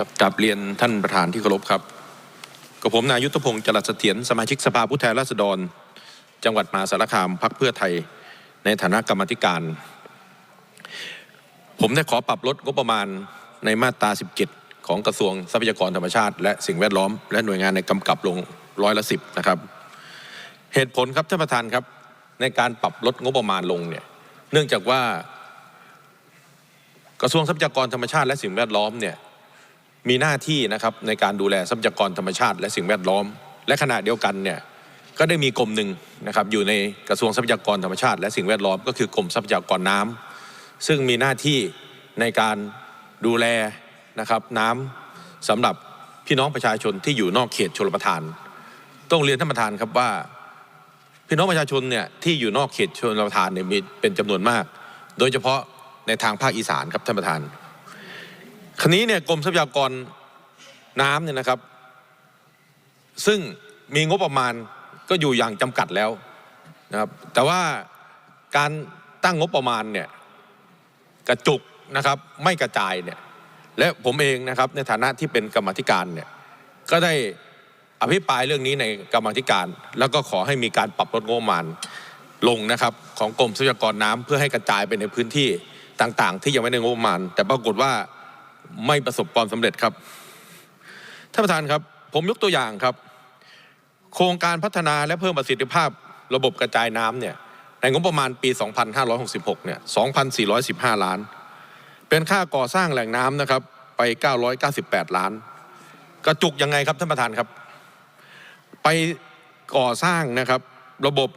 ครับกลับเรียนท่านประธานที่เคารพครับกับผมนายุทธพงศ์จรัสเสถียรสมาชิกสภาผู้แทนราษฎร จังหวัดมหาสารคามพักเพื่อไทย ในฐานะกรรมธิการ ผมได้ขอปรับลดงบประมาณในมาตรา 17 ของกระทรวงทรัพยากรธรรมชาติ และสิ่งแวดล้อม และหน่วยงานในกำกับลงร้อยละสิบนะครับ เหตุผลครับท่านประธานครับ ในการปรับลดงบประมาณลงเนี่ยเนื่องจากว่ากระทรวงทรัพยากรธรรมชาติและสิ่งแวดล้อมเนี่ย มีหน้าที่นะครับในการดูแลทรัพยากรธรรมชาติ และสิ่งแวดล้อม และขณะเดียวกันเนี่ยก็ได้มีกรมหนึ่งนะครับอยู่ในกระทรวงทรัพยากรธรรมชาติ และสิ่งแวดล้อมก็คือกรมทรัพยากรน้ำซึ่งมีหน้าที่ในการดูแลนะครับน้ำสำหรับพี่น้องประชาชนที่อยู่นอกเขตชลประทาน ต้องเรียนท่านประธานครับว่า พี่น้องประชาชนเนี่ยที่อยู่นอกเขตชนประทานเนี่ยมีเป็นจำนวนมาก โดยเฉพาะในทางภาคอีสานครับท่านประธาน คราวนี้เนี่ยกรมทรัพยากรน้ำเนี่ยนะครับ ซึ่งมีงบประมาณก็อยู่อย่างจำกัดแล้วนะครับแต่ว่าการตั้งงบประมาณเนี่ยกระจุกนะครับไม่กระจายเนี่ยและผมเองนะครับในฐานะที่เป็นกรรมธิการเนี่ยก็ได้อภิปรายเรื่องนี้ในกรรมธิการ แล้วก็ขอให้มีการปรับลดงบประมาณลงนะครับของกรมทรัพยากรน้ำเพื่อให้กระจายไปในพื้นที่ต่างๆ ที่ยังไม่ได้งบประมาณ แต่ปรากฏว่า ไม่ประสบความสำเร็จครับท่านประธานครับ ผมยกตัวอย่างครับ โครงการพัฒนาและเพิ่มประสิทธิภาพระบบกระจายน้ำเนี่ยในงบประมาณปี 2566 เนี่ย 2,415 ล้าน เป็นค่าก่อสร้างแหล่งน้ำนะครับ ไป 998 ล้าน กระจุกยังไงครับท่านประธานครับ ไปก่อสร้างนะครับ ระบบ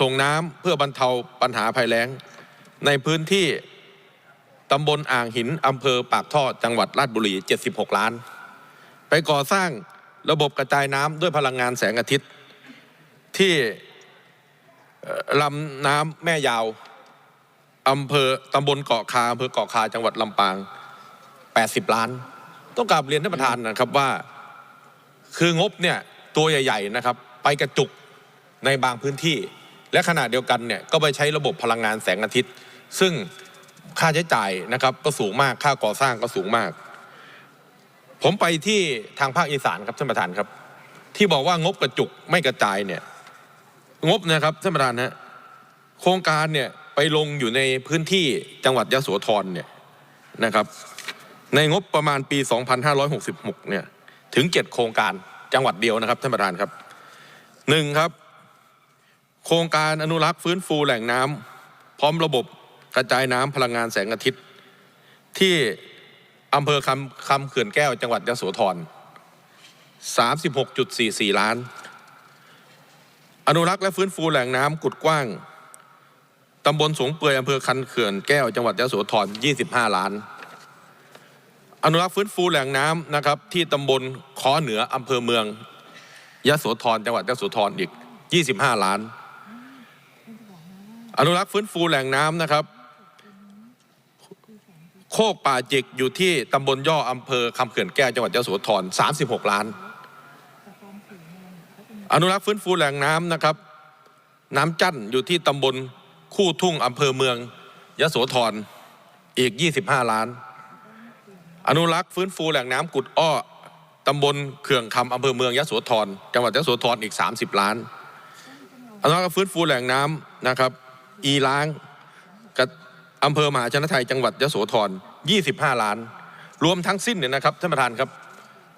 ส่งน้ำเพื่อบรรเทาปัญหาภัยแล้ง ในพื้นที่ ตำบลอ่างหินอำเภอปากท่อจังหวัดราชบุรี 76 ล้าน ไปก่อสร้างระบบกระจายน้ำด้วยพลังงานแสงอาทิตย์ ที่ลำน้ำแม่ยาวอำเภอตำบลเกาะคาอำเภอเกาะคาจังหวัดลำปาง 80 ล้าน ต้องกราบเรียนท่านประธานนะครับว่า คืองบเนี่ยตัวใหญ่ ๆนะครับ ไปกระจุกในบางพื้นที่ และขณะเดียวกันเนี่ยก็ไปใช้ระบบพลังงานแสงอาทิตย์ ซึ่ง ค่าใช้จ่ายนะครับก็สูงมากค่าก่อสร้างก็สูงมาก ผมไปที่ทางภาคอีสานครับท่านประธานครับ ที่บอกว่างบกระจุกไม่กระจายเนี่ยงบนะครับท่านประธานฮะโครงการเนี่ยไปลงอยู่ในพื้นที่จังหวัดยะโสธรเนี่ยนะครับ ในงบประมาณปี 2566 เนี่ยถึง 7 โครงการจังหวัดเดียวนะครับท่านประธานครับหนึ่งครับ โครงการอนุรักษ์ฟื้นฟูแหล่งน้ำพร้อมระบบ กระจายน้ำพลังงานแสงอาทิตย์ ที่อำเภอคำคำเขื่อนแก้วจังหวัดยะโสธร36.44 ล้าน อนุรักษ์และฟื้นฟูแหล่งน้ำกุดกว้าง ตำบลสงเปื่อยอำเภอคันเขื่อนแก้ว จังหวัดยะโสธร 25 ล้าน อนุรักษ์ฟื้นฟูแหล่งน้ำนะครับ ที่ตำบลขอเหนืออำเภอเมืองยะโสธร จังหวัดยะโสธรอีก 25 ล้าน อนุรักษ์ฟื้นฟูแหล่งน้ำนะครับ โคกป่าจิกอยู่ที่ตำบลย่ออำเภอคำเขื่อนแก้วจังหวัดยะโสธร36 ล้าน อนุรักษ์ฟื้นฟูแหล่งน้ำนะครับ น้ำจั่นอยู่ที่ตำบลคู่ทุ่งอำเภอเมืองยะโสธรอีก 25 ล้าน อนุรักษ์ฟื้นฟูแหล่งน้ำกุดอ้อตำบลเขื่องคำอำเภอเมืองยะโสธรจังหวัดยะโสธรอีก 30 ล้าน อนุรักษ์ฟื้นฟูแหล่งน้ำนะครับ อีล้างกับ อำเภอมหาชนชัยจังหวัดยโสธร 25 ล้าน รวมทั้งสิ้นเนี่ยนะครับท่านประธานครับ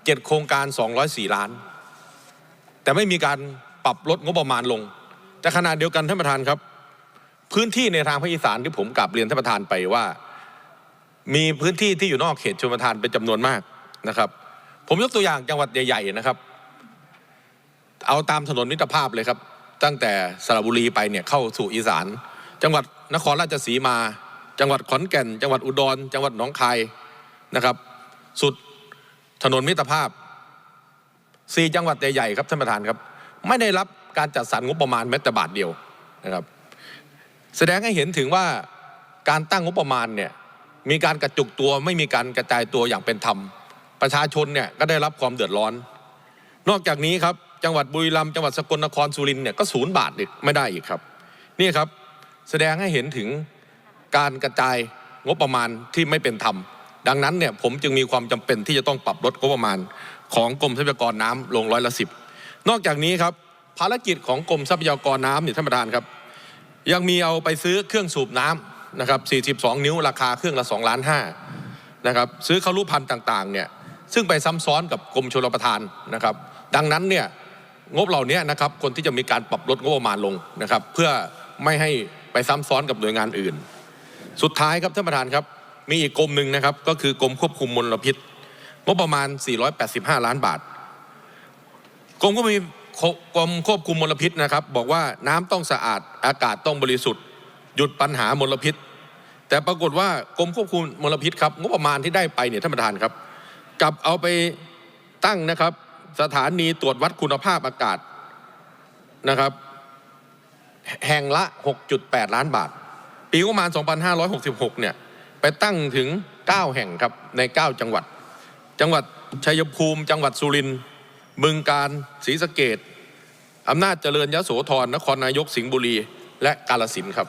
เจ็ดโครงการ 204 ล้าน แต่ไม่มีการปรับลดงบประมาณลง แต่ขณะเดียวกันท่านประธานครับ พื้นที่ในทางภาคอีสานที่ผมกลับเรียนท่านประธานไปว่า มีพื้นที่ที่อยู่นอกเขตชลประทานเป็นจำนวนมากนะครับ ผมยกตัวอย่างจังหวัดใหญ่ ๆนะครับ เอาตามถนนมิตรภาพเลยครับ ตั้งแต่สระบุรีไปเนี่ยเข้าสู่อีสาน จังหวัดนครราชสีมา จังหวัดขอนแก่น จังหวัดอุดร จังหวัดหนองคายนะครับ สุดถนนมิตรภาพสี่จังหวัดใหญ่ๆครับท่านประธานครับ ไม่ได้รับการจัดสรรงบประมาณแม้แต่บาทเดียวนะครับ แสดงให้เห็นถึงว่าการตั้งงบประมาณเนี่ยมีการกระจุกตัวไม่มีการกระจายตัวอย่างเป็นธรรม ประชาชนเนี่ยก็ได้รับความเดือดร้อน นอกจากนี้ครับจังหวัดบุรีรัมย์จังหวัดสกลนครสุรินทร์เนี่ยก็ศูนย์บาทอีกไม่ได้อีกครับ นี่ครับแสดงให้เห็นถึง การกระจายงบประมาณที่ไม่เป็นธรรม ดังนั้นเนี่ยผมจึงมีความจำเป็นที่จะต้องปรับลดงบประมาณ ของกรมทรัพยากรน้ำลงร้อยละสิบนอกจากนี้ครับภารกิจของกรมทรัพยากรน้ำเนี่ยท่านประธานครับ ยังมีเอาไปซื้อเครื่องสูบน้ำนะครับ 42 นิ้วราคาเครื่องละ2ล้าน5นะครับซื้อเข้ารูปพันธ์ต่างๆเนี่ยซึ่งไปซ้ำซ้อนกับกรมชลประทานนะครับ ดังนั้นเนี่ยงบเหล่านี้นะครับคนที่จะมีการปรับลดงบประมาณลงนะครับ เพื่อไม่ให้ไปซ้ำซ้อนกับหน่วยงานอื่น สุดท้ายครับท่านประธานครับ มีอีกกรมหนึ่งนะครับ ก็คือกรมควบคุมมลพิษงบประมาณ 485 ล้านบาทกรมก็มีกรมควบคุมมลพิษนะครับ บอกว่าน้ำต้องสะอาดอากาศต้องบริสุทธิ์ หยุดปัญหามลพิษ แต่ปรากฏว่ากรมควบคุมมลพิษครับงบประมาณที่ได้ไปเนี่ยท่านประธานครับกลับเอาไปตั้งนะครับ สถานีตรวจวัดคุณภาพอากาศนะครับ แห่งละ 6.8 ล้านบาท ปีงบประมาณ 2566 เนี่ย ไปตั้งถึง 9 แห่งครับ ใน 9 จังหวัด จังหวัดชัยภูมิ จังหวัดสุรินทร์บึงการศรีสะเกดอำนาจเจริญยโสธรนครนายกสิงห์บุรี และกาลสินครับ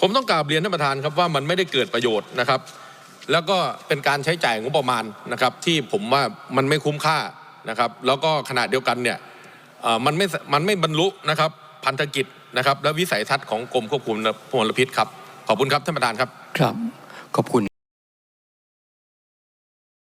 ผมต้องกราบเรียนท่านประธานครับว่ามันไม่ได้เกิดประโยชน์นะครับ แล้วก็เป็นการใช้จ่ายงบประมาณนะครับที่ผมว่ามันไม่คุ้มค่านะครับ แล้วก็ขณะเดียวกันเนี่ยมันไม่มันไม่บรรลุนะครับพันธกิจนะครับและวิสัยทัศน์ของกรมควบคุมมลพิษครับ ขอบคุณครับท่านประธานครับครับขอบคุณ